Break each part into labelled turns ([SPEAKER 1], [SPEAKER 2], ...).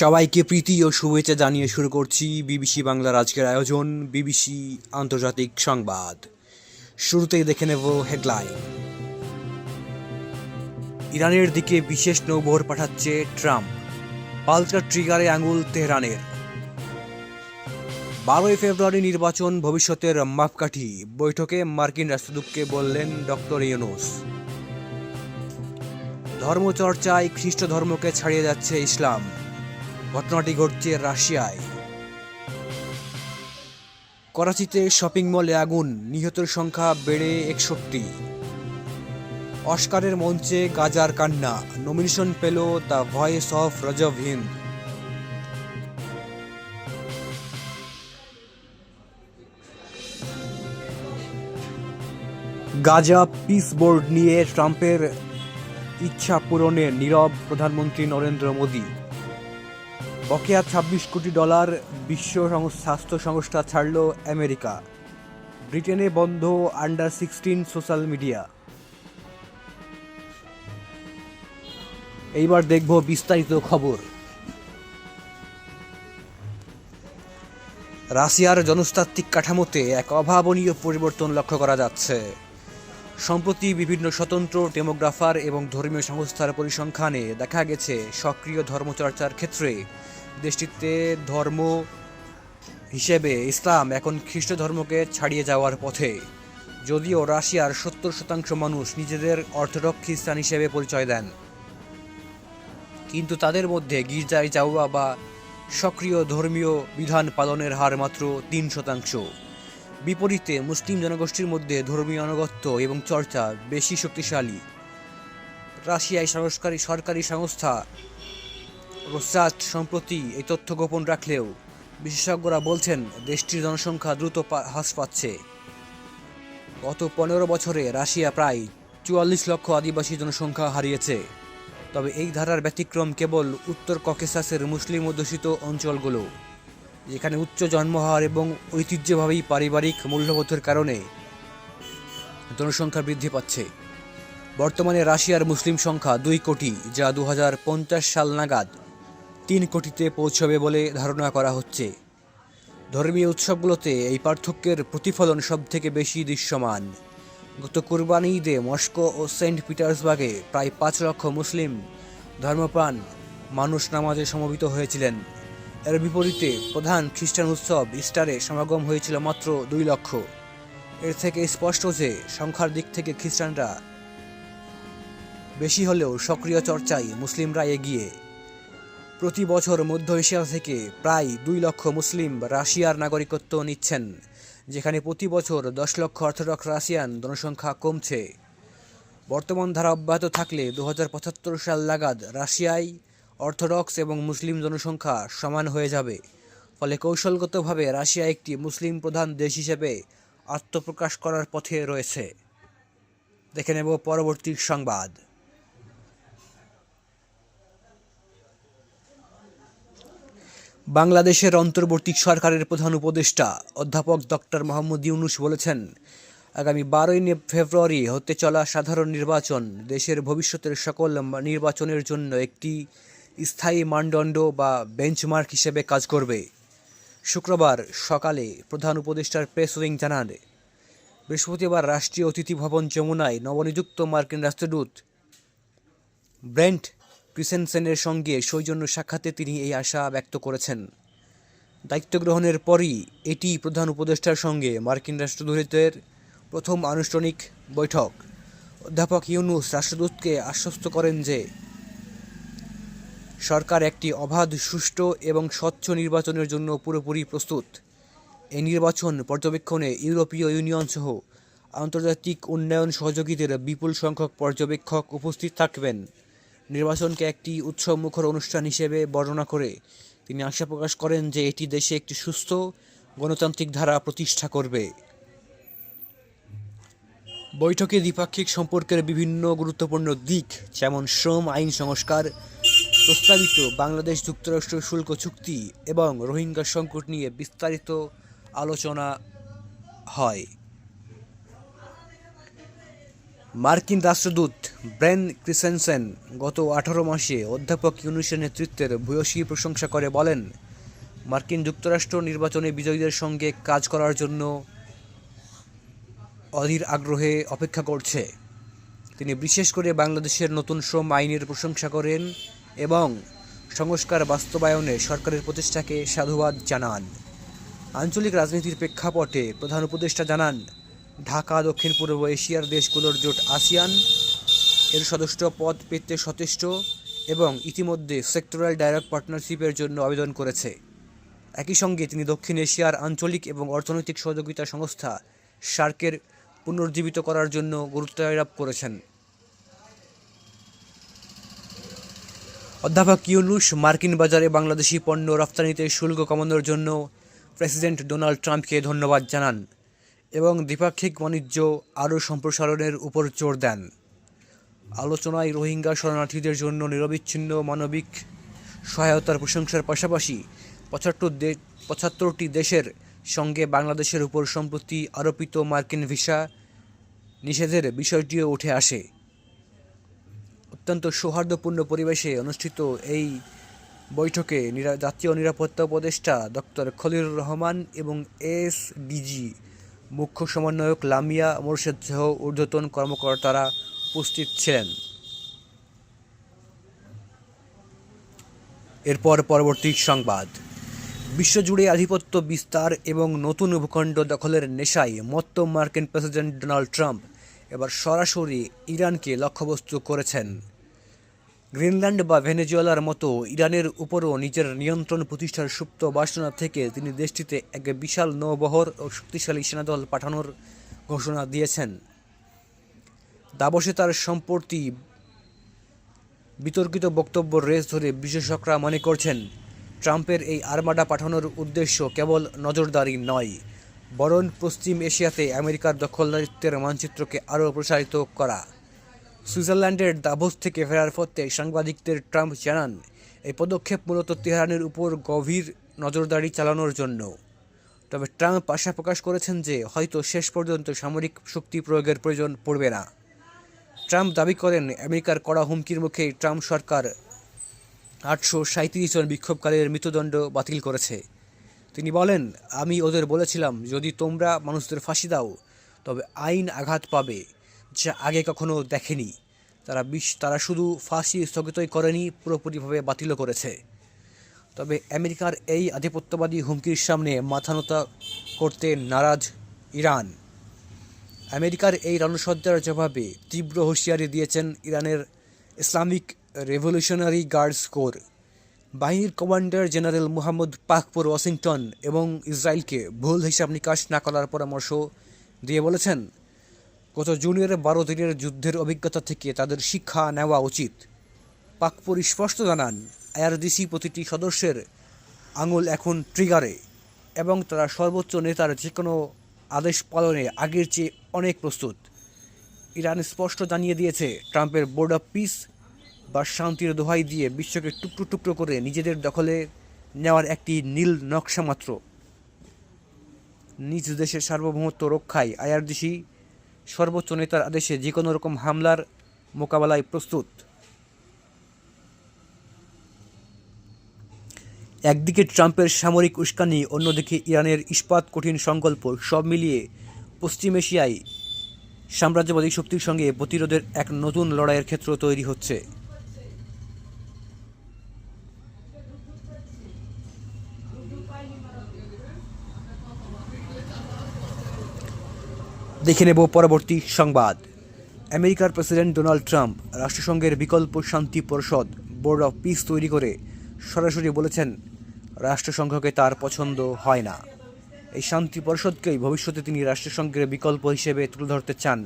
[SPEAKER 1] সবাইকে প্রীতি ও শুভেচ্ছা জানিয়ে শুরু করছি বিবিসি বাংলার আজকের আয়োজন, বিবিসি আন্তর্জাতিক সংবাদ। শুরুতেই দেখে নেব হেডলাইন। ইরানের দিকে বিশেষ নৌবহর পাঠাচ্ছে ট্রাম্প। পাল্টা ট্রিগারে আঙুল তেহরানের। বারোই ফেব্রুয়ারি নির্বাচন, ভবিষ্যতের মাপকাঠি। বৈঠকে মার্কিন রাষ্ট্রদূতকে বললেন ডক্টর ইউনুস। ধর্মচর্চায় খ্রিস্ট ধর্মকে ছাড়িয়ে যাচ্ছে ইসলাম। ঘটনাটি ঘটছে রাশিয়ায়। করাচিতে শপিং মলে আগুন, নিহতের সংখ্যা বেড়ে একষট্টি। অস্কারের মঞ্চে গাজার কান্না নমিনেশন পেল the voice of Rajab Hind Gaza peace board নিয়ে ট্রাম্পের ইচ্ছা পূরণে নীরব প্রধানমন্ত্রী নরেন্দ্র মোদী। বকেয়া ছাব্বিশ কোটি ডলার বিশ্ব স্বাস্থ্য সংস্থা ছাড়ল আমেরিকা। ব্রিটেনে বন্ধ আন্ডার সিক্সটিন সোশ্যাল মিডিয়া। এইবার দেখব বিস্তারিত খবর। রাশিয়ার জনস্তাত্ত্বিক কাঠামোতে এক অভাবনীয় পরিবর্তন লক্ষ্য করা যাচ্ছে। সম্প্রতি বিভিন্ন স্বতন্ত্র ডেমোগ্রাফার এবং ধর্মীয় সংস্থার পরিসংখ্যানে দেখা গেছে সক্রিয় ধর্মচর্চার ক্ষেত্রে। দেশটিতে ধর্ম হিসেবে ইসলাম এখন খ্রিস্ট ধর্মকে ছাড়িয়ে যাওয়ার পথে। যদিও রাশিয়ার সত্তর শতাংশ মানুষ নিজেদের অর্থোডক্স খ্রিস্টান হিসেবে পরিচয় দেন। কিন্তু তাদের মধ্যে গির্জায় যাওয়া বা সক্রিয় ধর্মীয় বিধান পালনের হার মাত্র তিন শতাংশ। বিপরীতে মুসলিম জনগোষ্ঠীর মধ্যে ধর্মীয় আনুগত্য এবং চর্চা বেশি শক্তিশালী। রাশিয়ায় সংস্কারী, সরকারি সংস্থা রোসাট সম্প্রতি এই তথ্য গোপন রাখলেও বিশেষজ্ঞরা বলছেন, দেশটির জনসংখ্যা দ্রুত হ্রাস পাচ্ছে। গত পনেরো বছরে রাশিয়া প্রায় চুয়াল্লিশ লক্ষ আদিবাসী জনসংখ্যা হারিয়েছে। তবে এই ধারার ব্যতিক্রম কেবল উত্তর ককেসাসের মুসলিম অধ্যুষিত অঞ্চলগুলো। যেখানে উচ্চ জন্মহার এবং ঐতিহ্যভাবেই পারিবারিক মূল্যবোধের কারণে জনসংখ্যা বৃদ্ধি পাচ্ছে। বর্তমানে রাশিয়ার মুসলিম সংখ্যা দুই কোটি, যা দু হাজার পঞ্চাশ সাল নাগাদ তিন কোটিতে পৌঁছবে বলে ধারণা করা হচ্ছে। ধর্মীয় উৎসবগুলোতে এই পার্থক্যের প্রতিফলন সবথেকে বেশি দৃশ্যমান। গত কুরবানি ঈদে মস্কো ও সেন্ট পিটার্সবার্গে প্রায় পাঁচ লক্ষ মুসলিম ধর্মপ্রাণ মানুষ নামাজে সমবেত হয়েছিলেন। এর বিপরীতে প্রধান খ্রিস্টান উৎসব ইস্টারে সমাগম হয়েছিল মাত্র দুই লক্ষ। এর থেকে স্পষ্ট যে সংখ্যার দিক থেকে খ্রিস্টানরা বেশি হলেও সক্রিয় চর্চায় মুসলিমরা এগিয়ে। প্রতি বছর মধ্য এশিয়া থেকে প্রায় দুই লক্ষ মুসলিম রাশিয়ার নাগরিকত্ব নিচ্ছেন, যেখানে প্রতি বছর দশ লক্ষ অর্থোডক্স রাশিয়ান জনসংখ্যা কমছে। বর্তমান ধারা অব্যাহত থাকলে দু হাজার পঁচাত্তর সাল নাগাদ রাশিয়ায় অর্থোডক্স এবং মুসলিম জনসংখ্যা সমান হয়ে যাবে। ফলে কৌশলগতভাবে রাশিয়া একটি মুসলিম প্রধান দেশ হিসেবে আত্মপ্রকাশ করার পথে রয়েছে। দেখে নেব পরবর্তী সংবাদ। বাংলাদেশের অন্তর্বর্তী সরকারের প্রধান উপদেষ্টা অধ্যাপক ডক্টর মোহাম্মদ ইউনুস বলেছেন, আগামী বারোই ফেব্রুয়ারি হতে চলা সাধারণ নির্বাচন দেশের ভবিষ্যতের সকল নির্বাচনের জন্য একটি স্থায়ী মানদণ্ড বা বেঞ্চমার্ক হিসেবে কাজ করবে। শুক্রবার সকালে প্রধান উপদেষ্টার প্রেস উইং জানান, বৃহস্পতিবার রাষ্ট্রীয় অতিথি ভবন যমুনায় নবনিযুক্ত মার্কিন রাষ্ট্রদূত ব্রেন্ট ক্রিসেনসেনের সঙ্গে সৌজন্য সাক্ষাতে তিনি এই আশা ব্যক্ত করেছেন। দায়িত্ব গ্রহণের পরই এটি প্রধান উপদেষ্টার সঙ্গে মার্কিন রাষ্ট্রদূতের প্রথম আনুষ্ঠানিক বৈঠক। অধ্যাপক ইউনুস রাষ্ট্রদূতকে আশ্বস্ত করেন যে সরকার একটি অবাধ, সুষ্ঠু এবং স্বচ্ছ নির্বাচনের জন্য পুরোপুরি প্রস্তুত। এই নির্বাচন পর্যবেক্ষণে ইউরোপীয় ইউনিয়ন সহ আন্তর্জাতিক উন্নয়ন সহযোগীদের বিপুল সংখ্যক পর্যবেক্ষক উপস্থিত থাকবেন। নির্বাচনকে একটি উৎসবমুখর অনুষ্ঠান হিসেবে বর্ণনা করে তিনি আশা প্রকাশ করেন যে এটি দেশে একটি সুস্থ, গণতান্ত্রিক ধারা প্রতিষ্ঠা করবে। বৈঠকে দ্বিপাক্ষিক সম্পর্কের বিভিন্ন গুরুত্বপূর্ণ দিক যেমন শ্রম, আইন সংস্কার প্রস্তাবিত বাংলাদেশ যুক্তরাষ্ট্র শুল্ক চুক্তি এবং রোহিঙ্গা সংকট নিয়ে বিস্তারিত আলোচনা হয়। মার্কিন রাষ্ট্রদূত ব্রেন ক্রিসেনসেন গত আঠারো মাসে অধ্যাপক ইউনুসের নেতৃত্বের ভূয়সী প্রশংসা করে বলেন, মার্কিন যুক্তরাষ্ট্র নির্বাচনে বিজয়ীদের সঙ্গে কাজ করার জন্য অধীর আগ্রহে অপেক্ষা করছে। তিনি বিশেষ করে বাংলাদেশের নতুন শ্রম আইনের প্রশংসা করেন এবং সংস্কার বাস্তবায়নে সরকারের প্রচেষ্টাকে সাধুবাদ জানান। আঞ্চলিক রাজনীতির প্রেক্ষাপটে প্রধান উপদেষ্টা জানান, ঢাকা, দক্ষিণ, পূর্ব এশিয়ার দেশগুলোর জোট আসিয়ান, এর সদস্য পদ পেতে সচেষ্ট এবং ইতিমধ্যে সেক্টরাল ডায়ালগ পার্টনারশিপের জন্য আবেদন করেছে। একই সঙ্গে তিনি দক্ষিণ এশিয়ার আঞ্চলিক এবং অর্থনৈতিক সহযোগিতা সংস্থা সার্কের পুনর্জীবিত করার জন্য গুরুত্ব আরোপ করেছেন। অধ্যাপক ইউনুস মার্কিন বাজারে বাংলাদেশি পণ্য রপ্তানিতে শুল্ক কমানোর জন্য প্রেসিডেন্ট ডোনাল্ড ট্রাম্পকে ধন্যবাদ জানান এবং দ্বিপাক্ষিক বাণিজ্য আরও সম্প্রসারণের উপর জোর দেন। আলোচনায় রোহিঙ্গা শরণার্থীদের জন্য নিরবিচ্ছিন্ন মানবিক সহায়তার প্রশংসার পাশাপাশি পঁচাত্তর পঁচাত্তরটি দেশের সঙ্গে বাংলাদেশের উপর সম্প্রতি আরোপিত মার্কিন ভিসা নিষেধের বিষয়টিও উঠে আসে। অত্যন্ত সৌহার্দ্যপূর্ণ পরিবেশে অনুষ্ঠিত এই বৈঠকে জাতীয় নিরাপত্তা উপদেষ্টা ডক্টর খলিলুর রহমান এবং এসডিজি মুখ্য সমন্বয়ক লামিয়া মোর্শেদ সহ ঊর্ধ্বতন কর্মকর্তারা উপস্থিত ছিলেন। এরপর পরবর্তী সংবাদ। বিশ্বজুড়ে আধিপত্য বিস্তার এবং নতুন ভূখণ্ড দখলের নেশায় মত্ত মার্কিন প্রেসিডেন্ট ডোনাল্ড ট্রাম্প এবার সরাসরি ইরানকে লক্ষ্যবস্তু করেছেন। গ্রিনল্যান্ড বা ভেনেজুয়েলার মতো ইরানের উপরও নিজের নিয়ন্ত্রণ প্রতিষ্ঠার সুপ্ত বাসনা থেকে তিনি দেশটিতে এক বিশাল নৌবহর ও শক্তিশালী সেনাদল পাঠানোর ঘোষণা দিয়েছেন। দাবসে তার সম্প্রতি বিতর্কিত বক্তব্য রেস ধরে বিশেষজ্ঞরা মনে করছেন, ট্রাম্পের এই আর্মাডা পাঠানোর উদ্দেশ্য কেবল নজরদারি নয়, বরং পশ্চিম এশিয়াতে আমেরিকার দখলদারিত্বের মানচিত্রকে আরও প্রসারিত করা। সুইজারল্যান্ডের দাভোস থেকে ফেরার পথে সাংবাদিকদের ট্রাম্প জানান, এই পদক্ষেপ মূলত তেহরানের উপর গভীর নজরদারি চালানোর জন্য। তবে ট্রাম্প আশা প্রকাশ করেছেন যে হয়তো শেষ পর্যন্ত সামরিক শক্তি প্রয়োগের প্রয়োজন পড়বে না। ট্রাম্প দাবি করেন, আমেরিকার কড়া হুমকির মুখে ট্রাম্প সরকার আটশো সাঁত্রিশ জন বিক্ষোভকারীর মৃত্যুদণ্ড বাতিল করেছে। তিনি বলেন, আমি ওদের বলেছিলাম, যদি তোমরা মানুষদের ফাঁসি দাও, তবে আইন আঘাত পাবে। যা আগে কখনো দেখেনি। তারা বিশ, তারা শুধু ফাঁসি স্থগিতই করেনি, পুরোপুরিভাবে বাতিলও করেছে। তবে আমেরিকার এই আধিপত্যবাদী হুমকির সামনে মাথানতা করতে নারাজ ইরান। আমেরিকার এই রণসজ্জার জবাবে তীব্র হুঁশিয়ারি দিয়েছেন ইরানের ইসলামিক রেভলিউশনারি গার্ডস কোর। বাহিনীর commander general Muhammad Pakpour Washington এবং ইসরায়েলকে ভুল হিসাব নিকাশ না করার পরামর্শ দিয়ে বলেছেন গত জুনের বারো দিনের যুদ্ধের অভিজ্ঞতা থেকে তাদের শিক্ষা নেওয়া উচিত। পাকপুর স্পষ্ট জানান, আইআরডিসি প্রতিটি সদস্যের আঙুল এখন ট্রিগারে এবং তারা সর্বোচ্চ নেতার যে কোনো আদেশ পালনে আগের চেয়ে অনেক প্রস্তুত। ইরান স্পষ্ট জানিয়ে দিয়েছে, ট্রাম্পের বোর্ড অফ পিস বা শান্তির দোহাই দিয়ে বিশ্বকে টুকরো টুকরো করে নিজেদের দখলে নেওয়ার একটি নীল নকশা মাত্র। নিজ দেশের সার্বভৌমত্ব রক্ষায় আইআরডিসি সর্বোচ্চ নেতার আদেশে যে কোনো রকম হামলার মোকাবেলায় প্রস্তুত। একদিকে ট্রাম্পের সামরিক উস্কানি, অন্যদিকে ইরানের ইস্পাত কঠিন সংকল্প, সব মিলিয়ে পশ্চিম এশিয়ায় সাম্রাজ্যবাদী শক্তির সঙ্গে প্রতিরোধের এক নতুন লড়াইয়ের ক্ষেত্র তৈরি হচ্ছে। দেখে নেব পরবর্তী সংবাদ। আমেরিকার প্রেসিডেন্ট ডোনাল্ড ট্রাম্প রাষ্ট্রসংঘের বিকল্প শান্তি পরিষদ বোর্ড অফ পিস তৈরি করে সরাসরি বলেছেন, রাষ্ট্রসংঘকে তার পছন্দ হয় না। এই শান্তি পরিষদকেই ভবিষ্যতে তিনি রাষ্ট্রসংঘের বিকল্প হিসেবে তুলে ধরতে চান।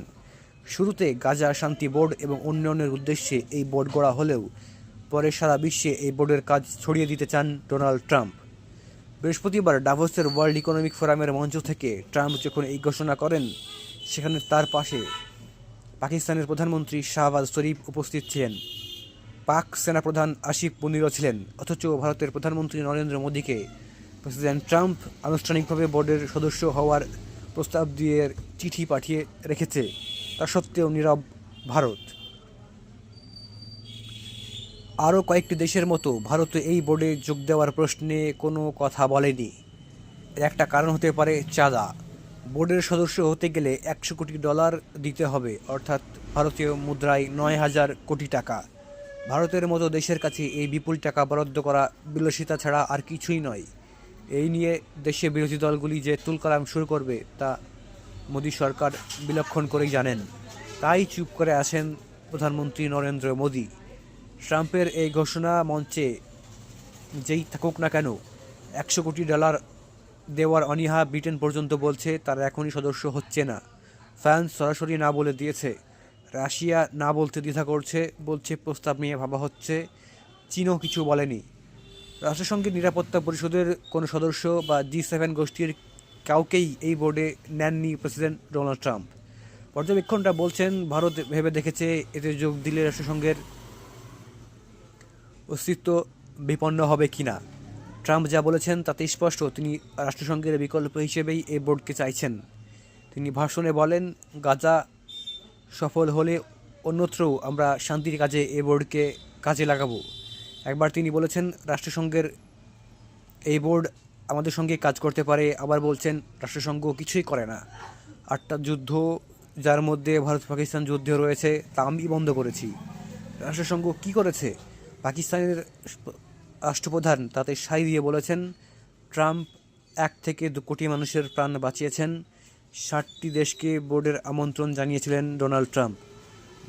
[SPEAKER 1] শুরুতে গাজা শান্তি বোর্ড এবং উন্নয়নের উদ্দেশ্যে এই বোর্ড গড়া হলেও পরে সারা বিশ্বে এই বোর্ডের কাজ ছড়িয়ে দিতে চান ডোনাল্ড ট্রাম্প। বৃহস্পতিবার ডাভোসের ওয়ার্ল্ড ইকোনমিক ফোরামের মঞ্চ থেকে ট্রাম্প যখন এই ঘোষণা করেন সেখানে তার পাশে পাকিস্তানের প্রধানমন্ত্রী শাহবাজ শরীফ উপস্থিত ছিলেন। পাক সেনাপ্রধান আশিফ মুনিরও ছিলেন, অথচ ভারতের প্রধানমন্ত্রী নরেন্দ্র মোদীকে প্রেসিডেন্ট ট্রাম্প আনুষ্ঠানিকভাবে বোর্ডের সদস্য হওয়ার প্রস্তাব দিয়ে চিঠি পাঠিয়ে রেখেছে। তা সত্ত্বেও নীরব ভারত। আরও কয়েকটি দেশের মতো ভারত এই বোর্ডে যোগ দেওয়ার প্রশ্নে কোনো কথা বলেনি। এর একটা কারণ হতে পারে চাঁদা। বোর্ডের সদস্য হতে গেলে একশো কোটি ডলার দিতে হবে, অর্থাৎ ভারতীয় মুদ্রায় নয় হাজার কোটি টাকা। ভারতের মতো দেশের কাছে এই বিপুল টাকা বরাদ্দ করা বিলাসিতা ছাড়া আর কিছুই নয়। এই নিয়ে দেশে বিরোধী দলগুলি যে তুলকালাম শুরু করবে, তা মোদী সরকার বিলক্ষণ করেই জানেন। তাই চুপ করে আছেন প্রধানমন্ত্রী নরেন্দ্র মোদী। ট্রাম্পের এই ঘোষণা মঞ্চে যেই থাকুক না কেন, একশো কোটি ডলার দেওয়ার অনীহা ব্রিটেন পর্যন্ত বলছে, তারা এখনই সদস্য হচ্ছে না। ফ্রান্স সরাসরি না বলে দিয়েছে। রাশিয়া না বলতে দ্বিধা করছে, বলছে প্রস্তাব নিয়ে ভাবা হচ্ছে। চীনও কিছু বলেনি। রাষ্ট্রসংঘের নিরাপত্তা পরিষদের কোনো সদস্য বা জি সেভেন গোষ্ঠীর কাউকেই এই বোর্ডে নেননি প্রেসিডেন্ট ডোনাল্ড ট্রাম্প। পর্যবেক্ষণটা বলছেন, ভারত ভেবে দেখেছে, এতে যোগ দিলে রাষ্ট্রসংঘের অস্তিত্ব বিপন্ন হবে কিনা। ট্রাম্প যা বলেছেন তাতে স্পষ্ট, তিনি রাষ্ট্রসংঘের বিকল্প হিসেবেই এই বোর্ডকে চাইছেন। তিনি ভাষণে বলেন, গাজা সফল হলে অন্যত্রও আমরা শান্তির কাজে এই বোর্ডকে কাজে লাগাবো। একবার তিনি বলেছেন, রাষ্ট্রসংঘের এই বোর্ড আমাদের সঙ্গে কাজ করতে পারে। আবার বলছেন, রাষ্ট্রসংঘ কিছুই করে না। আটটা যুদ্ধ যার মধ্যে ভারত পাকিস্তান যুদ্ধ রয়েছে, তা আমি বন্ধ করেছি। রাষ্ট্রসংঘ কি করেছে? পাকিস্তানের রাষ্ট্রপ্রধান তাতে সাই দিয়ে বলেছেন, ট্রাম্প এক থেকে দু কোটি মানুষের প্রাণ বাঁচিয়েছেন। ষাটটি দেশকে বোর্ডের আমন্ত্রণ জানিয়েছিলেন ডোনাল্ড ট্রাম্প।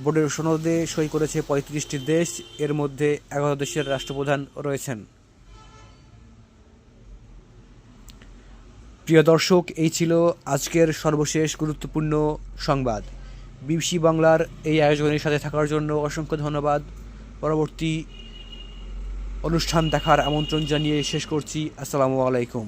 [SPEAKER 1] বোর্ডের সনদে সই করেছে পঁয়ত্রিশটি দেশ, এর মধ্যে এগারো দেশের রাষ্ট্রপ্রধান রয়েছেন। প্রিয় দর্শক, এই ছিল আজকের সর্বশেষ গুরুত্বপূর্ণ সংবাদ। বিবিসি বাংলার এই আয়োজনের সাথে থাকার জন্য অসংখ্য ধন্যবাদ। পরবর্তী অনুষ্ঠান দেখার আমন্ত্রণ জানিয়ে শেষ করছি। আসসালামু আলাইকুম।